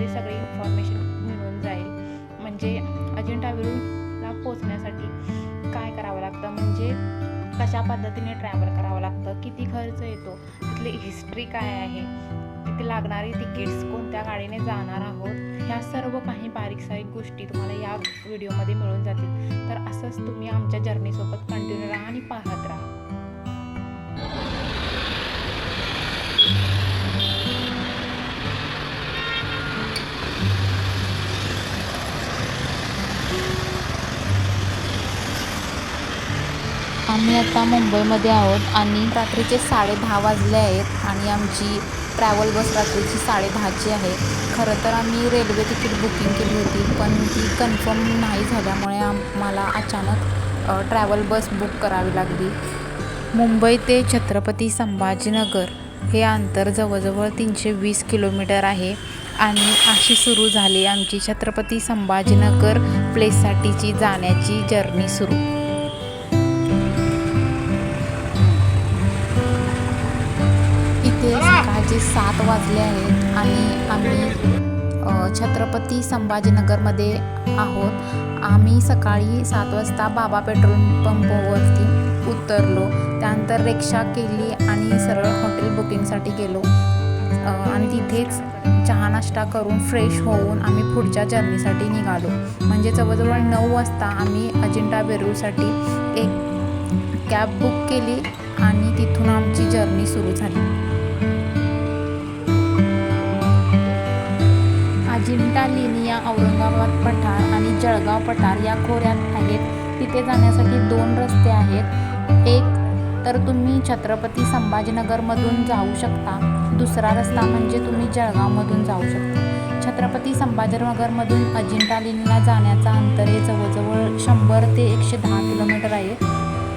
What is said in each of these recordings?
या सगळी इन्फॉर्मेशन मिळून जाईल. म्हणजे अजिंठा वेरूळला पोचण्यासाठी काय करावं लागतं? म्हणजे कशा पद्धतीने ट्रॅव्हल करावं लागतं? किती खर्च येतो? तिथली हिस्ट्री काय आहे? तिथे लागणारी तिकीट्स कोणत्या गाडीने जाणार आहोत? ह्या सर्व काही बारीक सारीक गोष्टी तुम्हाला या व्हिडिओमध्ये मिळून जातील. तर असंच तुम्ही आमच्या जर्नीसोबत कंटिन्यू राहा आणि पाहत राहा. आम्ही आता मुंबईमध्ये आहोत आणि रात्रीचे साडे दहा वाजले आहेत आणि आमची ट्रॅव्हल बस रात्रीची साडे दहाची आहे. खरं तर आम्ही रेल्वे तिकीट बुकिंग केली होती पण ती कन्फर्म नाही झाल्यामुळे आम्हाला अचानक ट्रॅव्हल बस बुक करावी लागली. मुंबई ते छत्रपती संभाजीनगर हे अंतर जवळजवळ तीनशे वीस किलोमीटर आहे आणि अशी सुरू झाली आमची छत्रपती संभाजीनगर प्लेससाठीची जाण्याची जर्नी सुरू. सकाळचे सात वाजले आहेत आणि आम्ही छत्रपती संभाजीनगरमध्ये आहोत. आम्ही सकाळी सात वाजता बाबा पेट्रोल पंपवरती उतरलो. त्यानंतर रिक्षा केली आणि सरळ हॉटेल बुकिंगसाठी गेलो. आणि तिथेच चहा नाश्ता करून फ्रेश होऊन आम्ही पुढच्या जर्नीसाठी निघालो. म्हणजे जवळजवळ नऊ वाजता आम्ही अजिंठा वेरूळसाठी एक कॅब बुक केली आणि तिथून आमची जर्नी सुरू झाली. अजिंठा लेनिया औरंगाबाद पठार आणि जळगाव पठार या खोऱ्यात आहेत. तिथे जाण्यासाठी दोन रस्ते आहेत. एक तर तुम्ही छत्रपती संभाजीनगरमधून जाऊ शकता. दुसरा रस्ता म्हणजे तुम्ही जळगावमधून जाऊ शकता. छत्रपती संभाजीनगरमधून अजिंठा लेणीला जाण्याचा अंतर हे जवळजवळ शंभर ते एकशे दहा किलोमीटर आहे.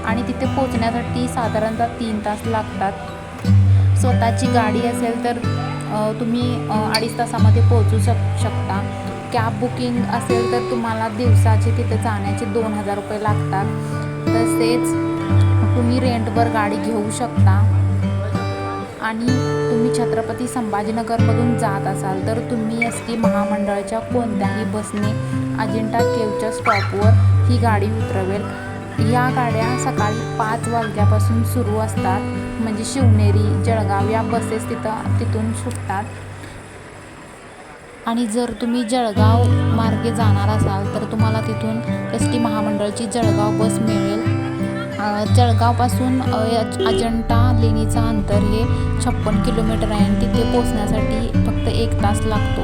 आणि तिथे पोचण्यासाठी साधारणतः तीन तास लागतात. स्वतःची गाडी असेल तर तुम्ही अडीच तासामध्ये पोहोचू शक शकता. कॅब बुकिंग असेल तर तुम्हाला दिवसाचे तिथे जाण्याचे दोन हजार रुपये लागतात. तसेच तुम्ही रेंटवर गाडी घेऊ शकता. आणि तुम्ही छत्रपती संभाजीनगरमधून जात असाल तर तुम्ही एस टी महामंडळाच्या कोणत्याही बसने अजिंठा केवच्या स्टॉपवर ही गाडी उतरवेल. या गाड्या सकाळी पाच वाजल्यापासून सुरू असतात. म्हणजे शिवनेरी जळगाव या बसेस तिथं तिथून सुटतात. आणि जर तुम्ही जळगाव मार्गे जाणार असाल तर तुम्हाला तिथून एस टी महामंडळची जळगाव बस मिळेल. जळगावपासून अज- अजंठा लेणीचं अंतर हे छप्पन किलोमीटर आहे आणि तिथे पोचण्यासाठी फक्त एक तास लागतो.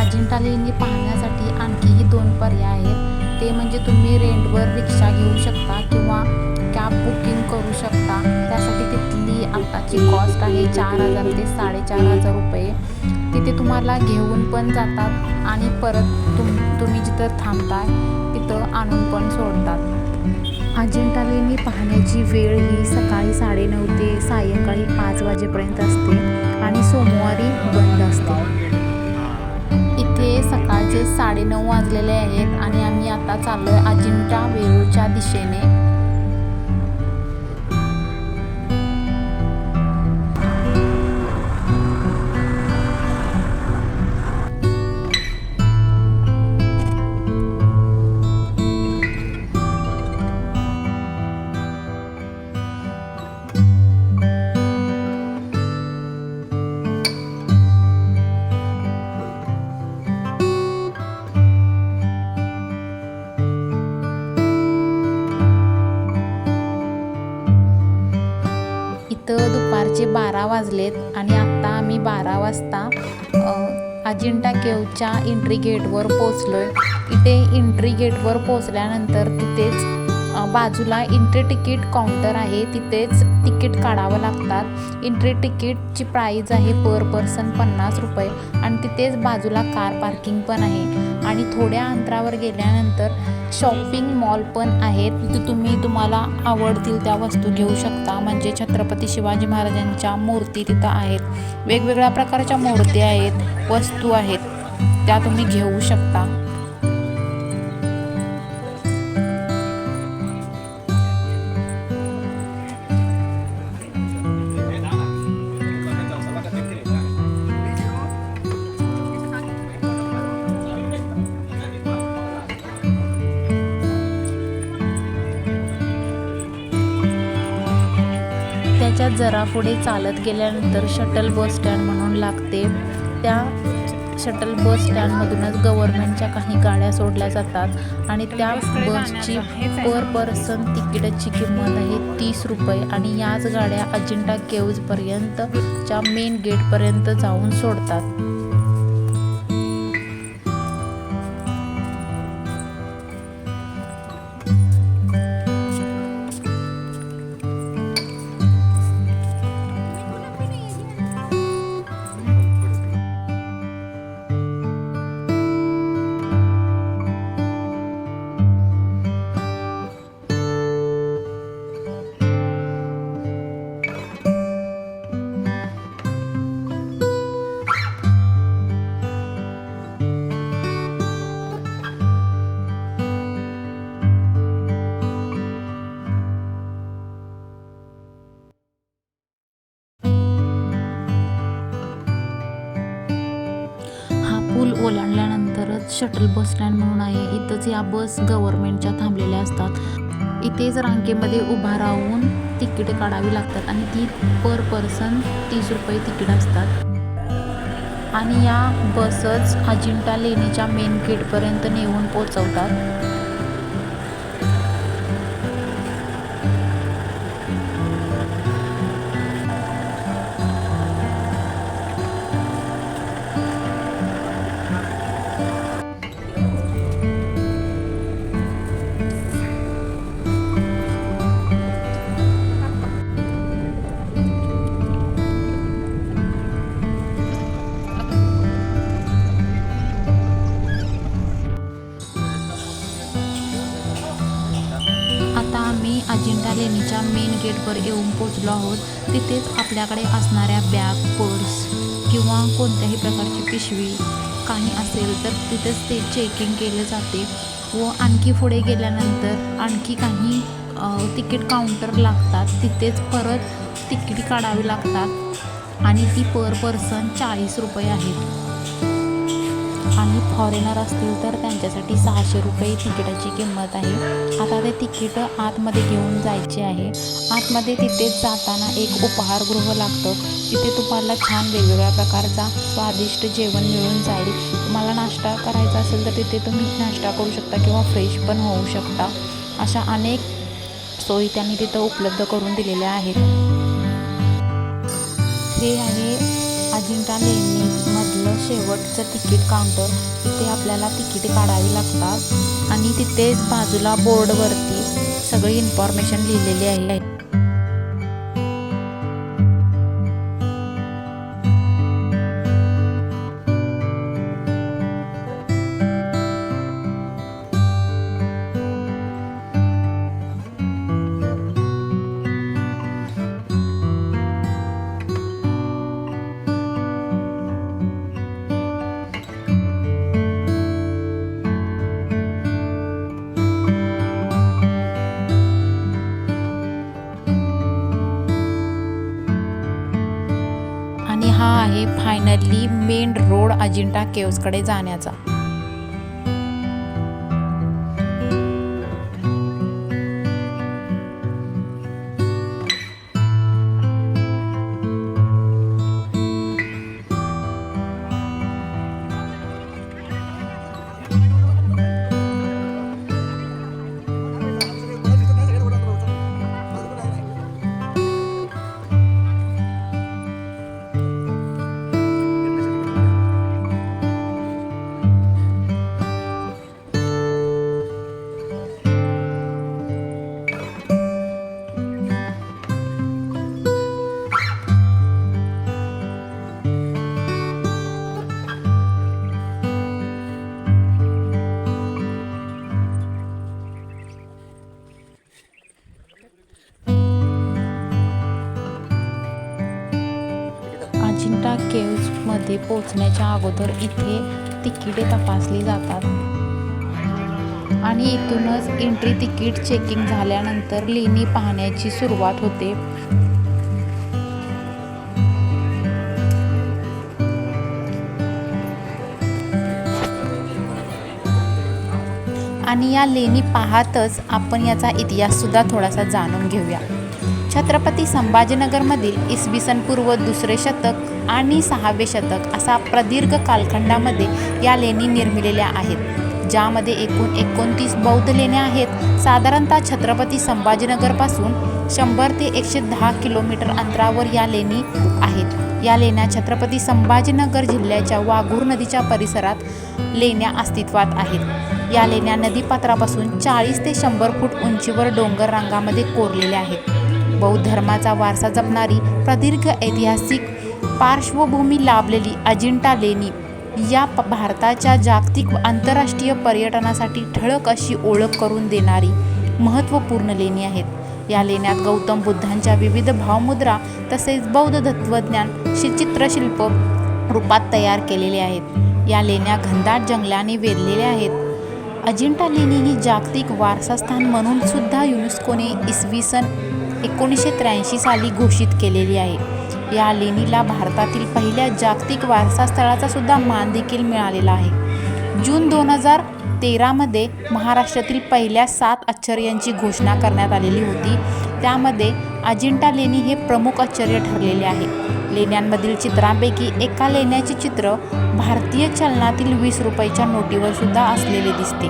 अजिंठा लेणी पाहण्यासाठी आणखीही दोन पर्याय आहेत. ते म्हणजे तुम्ही रेंटवर रिक्षा घेऊ शकता किंवा कॅब बुकिंग करू शकता. त्यासाठी तिथली आत्ताची कॉस्ट आहे चार हजार ते साडेचार हजार रुपये. तिथे तुम्हाला घेऊन पण जातात आणि परत तुम तुम्ही जिथं थांबताय तिथं आणून पण सोडतात. अजिंठा लेणी पाहण्याची वेळ ही सकाळी साडेनऊ ते सायंकाळी पाच वाजेपर्यंत असते आणि सोमवारी बंद असते. सकाळचे साडेनऊ वाजलेले आहेत आणि आम्ही आता चाललो आहे अजिंठा वेरूळच्या दिशेने. बारा वाजलेत आणि आत्ता आम्ही बारा वाजता अजिंठा केवच्या एंट्री गेटवर पोचलो आहे इथे एंट्री गेटवर पोचल्यानंतर तिथेच बाजूला एंट्री तिकीट काउंटर आहे. तिथेच तिकीट काढावं लागतात. एंट्री तिकीटची प्राईज आहे पर पर्सन पन्नास रुपये आणि तिथेच बाजूला कार पार्किंग पण आहे. आणि थोड्या अंतरावर गेल्यानंतर शॉपिंग मॉल पण आहेत. तिथे तुम्ही तुम्हाला आवडतील त्या वस्तू घेऊ शकता. म्हणजे छत्रपती शिवाजी महाराजांच्या मूर्ती तिथं आहेत. वेगवेगळ्या प्रकारच्या मूर्ती आहेत वस्तू आहेत. त्या तुम्ही घेऊ शकता. जरा पुढे चालत गेल्यानंतर शटल बस स्टँड म्हणून लागते त्या शटल बस स्टँडमधूनच गव्हर्नमेंटच्या काही गाड्या सोडल्या जातात आणि त्या बसची पर? पर्सन तिकिटाची किंमत आहे तीस रुपये आणि याच गाड्या अजिंठा केव्जपर्यंतच्या मेन गेटपर्यंत जाऊन सोडतात ओलांडल्यानंतरच शटल बस स्टँड म्हणून आहे. इथंच या बस गव्हर्नमेंटच्या थांबलेल्या असतात. इथेच रांगेमध्ये उभा राहून तिकीट काढावी लागतात आणि ती पर पर्सन तीस रुपये तिकीट असतात. आणि या बसच अजिंठा लेणीच्या मेन गेटपर्यंत नेऊन पोचवतात येऊन पोचलो आहोत तिथेच आपल्याकडे असणाऱ्या बॅग पर्स किंवा कोणत्याही प्रकारची पिशवी काही असेल तर तिथेच ते चेकिंग केले जाते व आणखी पुढे गेल्यानंतर आणखी काही तिकीट काउंटर लागतात. तिथेच परत तिकीट काढावी लागतात आणि ती पर पर्सन चाळीस रुपये आहेत. आणि फॉरेनर असतील तर त्यांच्यासाठी सहाशे रुपये तिकिटाची किंमत आहे. आता ते तिकीट आतमध्ये घेऊन जायचे आहे. आतमध्ये तिथे जाताना एक उपहारगृह लागतं. तिथे तुम्हाला छान वेगवेगळ्या प्रकारचा स्वादिष्ट जेवण मिळून जाईल. तुम्हाला नाश्ता करायचा असेल तर तिथे तुम्ही नाश्ता करू शकता किंवा फ्रेश पण होऊ शकता. अशा अनेक सोयी त्यांनी तिथं उपलब्ध करून दिलेल्या आहेत. हे आहे अजिंठा आपलं शेवटचं तिकीट काउंटर तिथे आपल्याला तिकीट काढावी लागतात. आणि तिथेच बाजूला बोर्डवरती सगळी इन्फॉर्मेशन लिहिलेली आहे. फायनली मेन रोड अजिंठा केव्सकडे जाण्याचा. अजिंठा केव्समध्ये पोचण्याच्या अगोदर इथे तिकिटे तपासली जातात. आणि इथूनच एंट्री तिकीट चेकिंग झाल्यानंतर लेणी पाहण्याची सुरुवात होते. आणि या लेणी पाहतच आपण याचा इतिहाससुद्धा थोडासा जाणून घेऊया. छत्रपती संभाजीनगरमधील इसवी सन पूर्व दुसरे शतक आणि सहावे शतक असा प्रदीर्घ कालखंडामध्ये या लेणी निर्मिलेल्या आहेत. ज्यामध्ये एकूण एकोणतीस बौद्ध लेण्या आहेत. साधारणतः छत्रपती संभाजीनगरपासून शंभर ते एकशे दहा किलोमीटर अंतरावर या लेणी आहेत. या लेण्या छत्रपती संभाजीनगर जिल्ह्याच्या वाघूर नदीच्या परिसरात लेण्या अस्तित्वात आहेत. या लेण्या नदीपात्रापासून चाळीस ते शंभर फूट उंचीवर डोंगर रांगामध्ये कोरलेल्या आहेत. बौद्ध धर्माचा वारसा जपणारी प्रदीर्घ ऐतिहासिक पार्श्वभूमी लाभलेली अजिंठा लेणी या प भारताच्या जागतिक व आंतरराष्ट्रीय पर्यटनासाठी ठळक अशी ओळख करून देणारी महत्त्वपूर्ण लेणी आहेत. या लेण्यात गौतम बुद्धांच्या विविध भावमुद्रा तसेच बौद्ध तत्त्वज्ञान शि चित्रशिल्प रूपात तयार केलेले आहेत. या लेण्या घनदाट जंगलाने वेधलेल्या आहेत. अजिंठा लेणी ही जागतिक वारसास्थान म्हणून सुद्धा युनेस्कोने इसवी सन एकोणीसशे त्र्याऐंशी साली घोषित केलेली आहे. या लेणीला भारतातील पहिल्या जागतिक वारसा स्थळाचा सुद्धा मान देखील मिळालेला आहे. जून दोन हजार तेरामध्ये महाराष्ट्रातील पहिल्या सात आश्चर्यांची घोषणा करण्यात आलेली होती. त्यामध्ये अजिंठा लेणी हे प्रमुख आश्चर्य ठरलेले आहे. लेण्यांमधील चित्रांपैकी एका लेण्याचे चित्र भारतीय चलनातील वीस रुपयाच्या नोटीवर सुद्धा असलेले दिसते.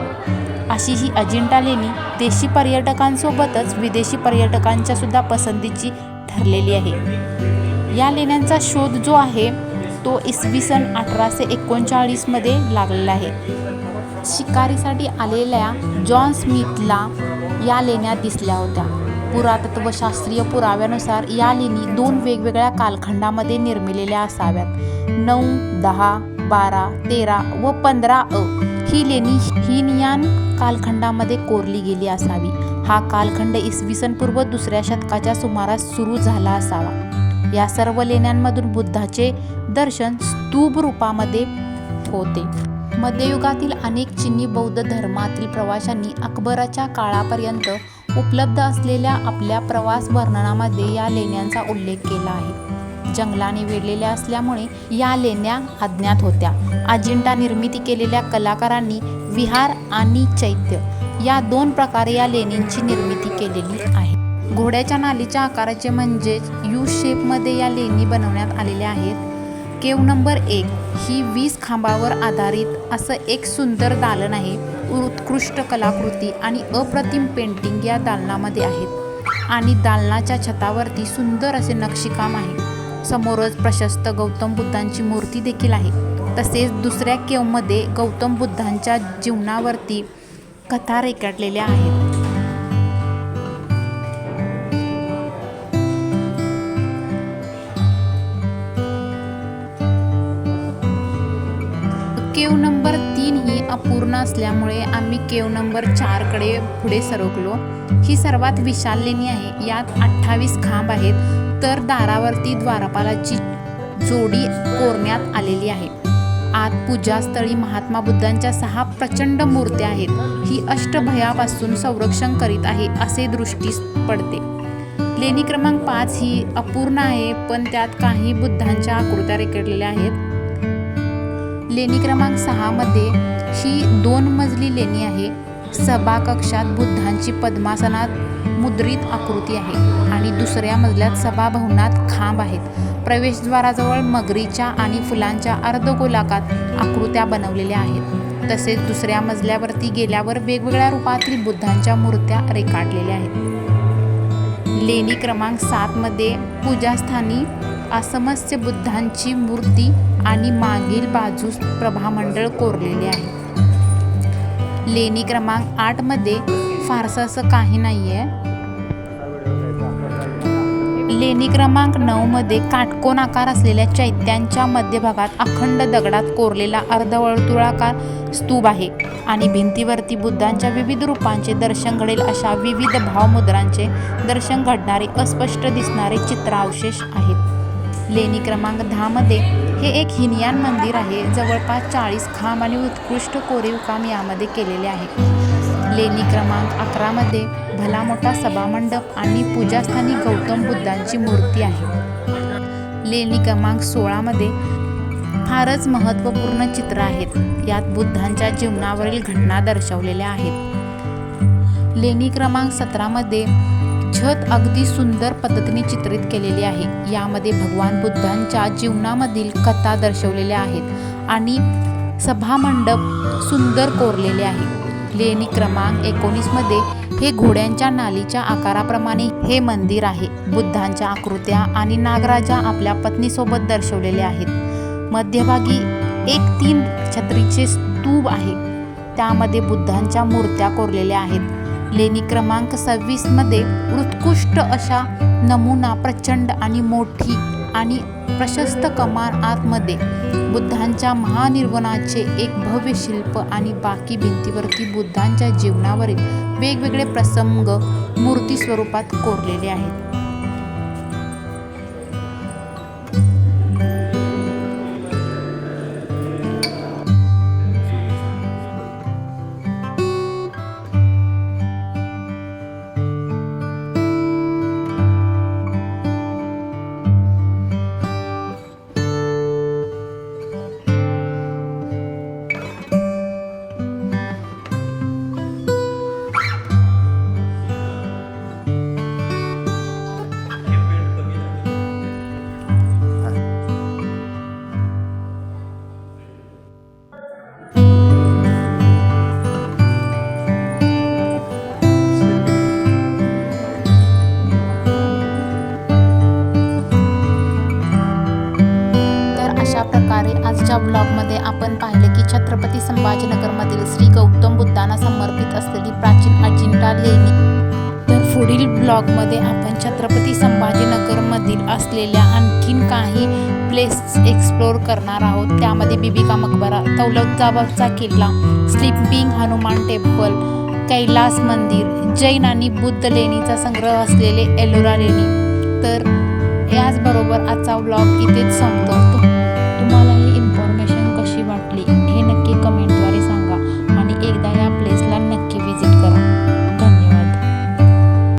अशी ही अजिंठा लेणी देशी पर्यटकांसोबतच विदेशी पर्यटकांच्या सुद्धा पसंतीची ठरलेली आहे. या लेण्यांचा शोध जो आहे तो इसवी सन अठराशे एकोणचाळीसमध्ये लागलेला आहे. शिकारीसाठी आलेल्या जॉन स्मिथला या लेण्या दिसल्या होत्या. पुरातत्वशास्त्रीय पुराव्यानुसार या लेणी दोन वेगवेगळ्या कालखंडामध्ये निर्मिलेल्या असाव्यात. नऊ दहा बारा तेरा व पंधरा अ ही लेणी हिनयान कालखंडामध्ये कोरली गेली असावी. हा कालखंड इसवी सन पूर्व दुसऱ्या शतकाच्या सुमारास सुरू झाला असावा. या सर्व लेण्यांमधून बुद्धाचे दर्शन स्तूप रूपामध्ये होते. मध्ययुगातील अनेक चिनी बौद्ध धर्मातील प्रवाशांनी अकबराच्या काळापर्यंत उपलब्ध असलेल्या आपल्या प्रवास वर्णनामध्ये या लेण्यांचा उल्लेख केला आहे. जंगलाने वेढलेल्या असल्यामुळे या लेण्या अज्ञात होत्या. अजिंठा निर्मिती केलेल्या कलाकारांनी विहार आणि चैत्य या दोन प्रकारे या लेणींची निर्मिती केलेली आहे. घोड्याच्या नालीच्या आकाराचे म्हणजेच यू शेपमध्ये या लेणी बनवण्यात आलेल्या आहेत. केव नंबर एक ही वीस खांबावर आधारित असं एक सुंदर दालन आहे. उत्कृष्ट कलाकृती आणि अप्रतिम पेंटिंग या दालनामध्ये आहेत. आणि दालनाच्या छतावरती सुंदर असे नक्षीकाम आहे. समोरच प्रशस्त गौतम बुद्धांची मूर्ती देखील आहे. तसेच दुसऱ्या केवमध्ये गौतम बुद्धांच्या जीवनावरती कथा रेखाटलेल्या आहेत. केव नंबर तीन ही अपूर्ण असल्यामुळे आम्ही केव नंबर चारकडे पुढे सरकलो. ही सर्वात विशाल लेणी आहे. यात अठ्ठावीस खांब आहेत. तर दारावरती द्वारपालाची जोडी कोरण्यात आलेली आहे. आत पूजास्थळी महात्मा बुद्धांच्या सहा प्रचंड मूर्त्या आहेत. ही अष्टभयापासून संरक्षण करीत आहे असे दृष्टीस पडते. लेणी क्रमांक पाच ही अपूर्ण आहे पण त्यात काही बुद्धांच्या आकृत्या रेखडलेल्या आहेत. लेणी क्रमांक सहामध्ये ही दोन मजली लेणी आहे. सभाकक्षात बुद्धांची पद्मासनात मुद्रित आकृती आहे आणि दुसऱ्या मजल्यात सभाभवनात खांब आहेत. प्रवेशद्वाराजवळ मगरीच्या आणि फुलांच्या अर्धगोलाकात आकृत्या बनवलेल्या आहेत. तसेच दुसऱ्या मजल्यावरती गेल्यावर वेगवेगळ्या रूपातील बुद्धांच्या मूर्त्या रेखाटलेल्या आहेत. लेणी क्रमांक सातमध्ये पूजास्थानी असमस्य बुद्धांची मूर्ती आणि मागील बाजूस प्रभामंडळ कोरलेले आहे. लेणी क्रमांक आठमध्ये फारसं असं काही नाही आहे लेणी क्रमांक नऊमध्ये काटकोन आकार असलेल्या चैत्यांच्या मध्यभागात अखंड दगडात कोरलेला अर्धवर्तुळाकार स्तूप आहे आणि भिंतीवरती बुद्धांच्या विविध रूपांचे दर्शन घडेल अशा विविध भावमुद्रांचे दर्शन घडणारे अस्पष्ट दिसणारे चित्रावशेष आहेत. लेणी क्रमांक दहामध्ये हे एक हिनयान मंदिर आहे. जवळपास चाळीस खांब आणि उत्कृष्ट कोरीव काम यामध्ये केलेले आहे. लेणी क्रमांक अकरामध्ये भला मोठा सभामंडप आणि पूजास्थानी गौतम बुद्धांची मूर्ती आहे. लेणी क्रमांक सोळामध्ये फारच महत्त्वपूर्ण चित्र आहेत. यात बुद्धांच्या जीवनावरील घटना दर्शवलेल्या आहेत. लेणी क्रमांक सतरामध्ये छत अगदी सुंदर पद्धतीने चित्रित केलेली आहे. यामध्ये भगवान बुद्धांच्या जीवनामधील कथा दर्शवलेल्या आहेत आणि सभामंडप सुंदर कोरलेले आहे. लेणी क्रमांक एकोणीसमध्ये हे घोड्यांच्या नालीच्या आकाराप्रमाणे हे मंदिर आहे. बुद्धांच्या आकृत्या आणि नागराजा आपल्या पत्नीसोबत दर्शवलेले आहेत. मध्यभागी एक तीन छत्रीचे स्तूप आहे. त्यामध्ये बुद्धांच्या मूर्त्या कोरलेल्या आहेत. लेणी क्रमांक सव्वीसमध्ये उत्कृष्ट अशा नमुना प्रचंड आणि मोठी आणि प्रशस्त कमान आतमध्ये बुद्धांच्या महानिर्वणाचे एक भव्य शिल्प आणि बाकी भिंतीवरती बुद्धांच्या जीवनावरील वेगवेगळे प्रसंग मूर्ती स्वरूपात कोरलेले आहेत. ब्लॉगमध्ये आपण पाहिले की छत्रपती संभाजीनगरमधील श्री गौतम बुद्धांना समर्पित असलेली प्राचीन अजिंठा लेणी. तर पुढील ब्लॉगमध्ये आपण छत्रपती संभाजीनगरमधील असलेल्या आणखीन काही प्लेस एक्सप्लोर करणार आहोत. त्यामध्ये बिबिका मकबरा तौलताबादचा किल्ला स्लिपिंग हनुमान टेम्पल कैलास मंदिर जैन आणि बुद्ध लेणीचा संग्रह असलेले एलोरा लेणी. तर याचबरोबर आजचा व्लॉग इथेच संपतो.